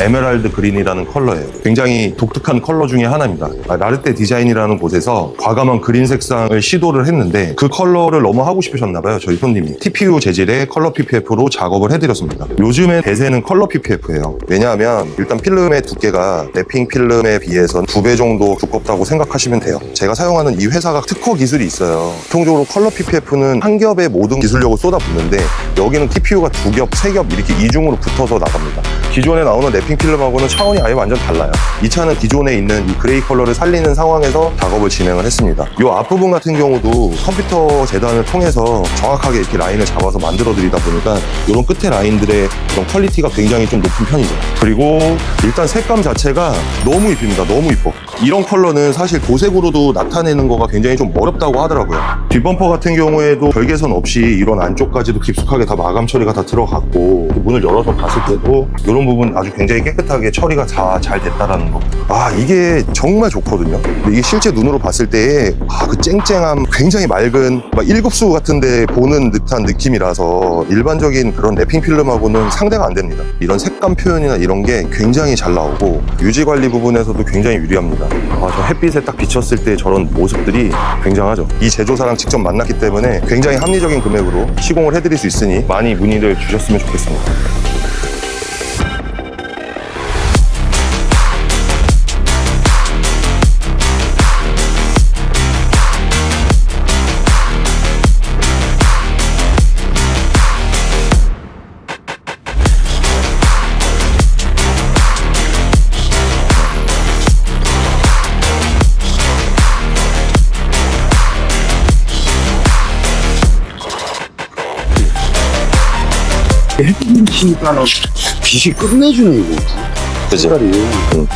에메랄드 그린이라는 컬러예요. 굉장히 독특한 컬러 중에 하나입니다. 아, 라르테 디자인이라는 곳에서 과감한 그린 색상을 시도를 했는데 그 컬러를 너무 하고 싶으셨나봐요. 저희 손님이. TPU 재질의 컬러 PPF로 작업을 해드렸습니다. 요즘에 대세는 컬러 PPF예요. 왜냐하면 일단 필름의 두께가 랩핑 필름에 비해서 두 배 정도 두껍다고 생각하시면 돼요. 제가 사용하는 이 회사가 특허 기술이 있어요. 통적으로 컬러 PPF는 한 겹에 모든 기술력을 쏟아붓는데 여기는 TPU가 두 겹, 세 겹 이렇게 이중으로 붙어서 나갑니다. 기존에 나오는 랩핑 필름하고는 차원이 아예 완전 달라요. 이 차는 기존에 있는 이 그레이 컬러를 살리는 상황에서 작업을 진행을 했습니다. 이 앞부분 같은 경우도 컴퓨터 재단을 통해서 정확하게 이렇게 라인을 잡아서 만들어 드리다 보니까 이런 끝에 라인들의 그런 퀄리티가 굉장히 좀 높은 편이죠. 그리고 일단 색감 자체가 너무 이쁩니다. 너무 이뻐. 이런 컬러는 사실 도색으로도 나타내는 거가 굉장히 좀 어렵다고 하더라고요. 뒷범퍼 같은 경우에도 별 개선 없이 이런 안쪽까지도 깊숙하게 다 마감 처리가 다 들어갔고 문을 열어서 봤을 때도 이런 부분 아주 굉장히 깨끗하게 처리가 다 잘 됐다라는 거. 아 이게 정말 좋거든요. 근데 이게 실제 눈으로 봤을 때의 아, 그 쨍쨍함, 굉장히 맑은 막 일급수 같은데 보는 듯한 느낌이라서 일반적인 그런 랩핑 필름하고는 상대가 안 됩니다. 이런 색감 표현이나 이런 게 굉장히 잘 나오고 유지 관리 부분에서도 굉장히 유리합니다. 아, 저 햇빛에 딱 비쳤을 때 저런 모습들이 굉장하죠. 이 제조사랑 직접 만났기 때문에 굉장히 합리적인 금액으로 시공을 해드릴 수 있으니 많이 문의를 주셨으면 좋겠습니다. 햇빛이니까는 빛이 끝내주네 이거 그죠? 색깔이 응.